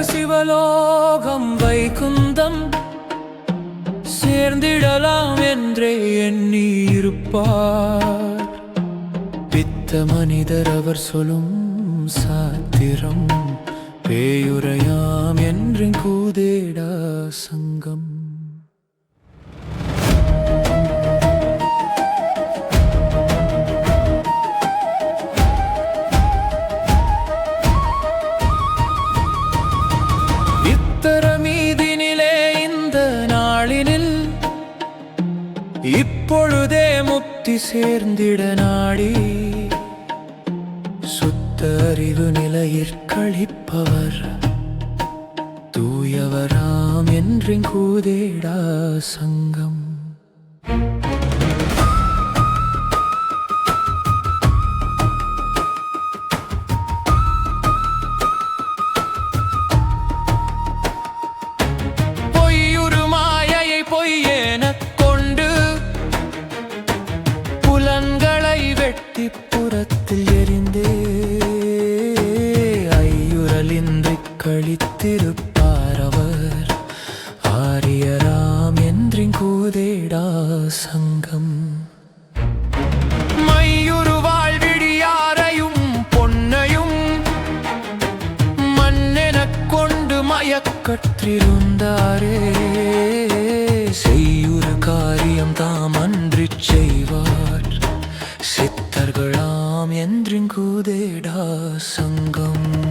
சிவலோகம் வைகுந்தம். சேர்ந்திடலாம் என்றே எண்ணி இருப்பார். பித்த மனிதர் அவர் சொல்லும் சாத்திரம். பேயுரையாம் என்று கூதேடா சங்கம் இப்பொழுதே முக்தி சேர்ந்திட நாடி சுத்த அறிவு நிலையிற் கழிப்பவர் தூயவராம் என்றிங்கூதேடா சங்கம்? ஐயுறலின்றி கழித்திருப்பார் அவர். ஆரியராம் என்றிங்கூதேடா சங்கம். மையுரு செய்யுறு காரியம் தாம் அன்றி செய்வார். சித்தர்களாம் என்றிங்கூதேடா சங்கம்.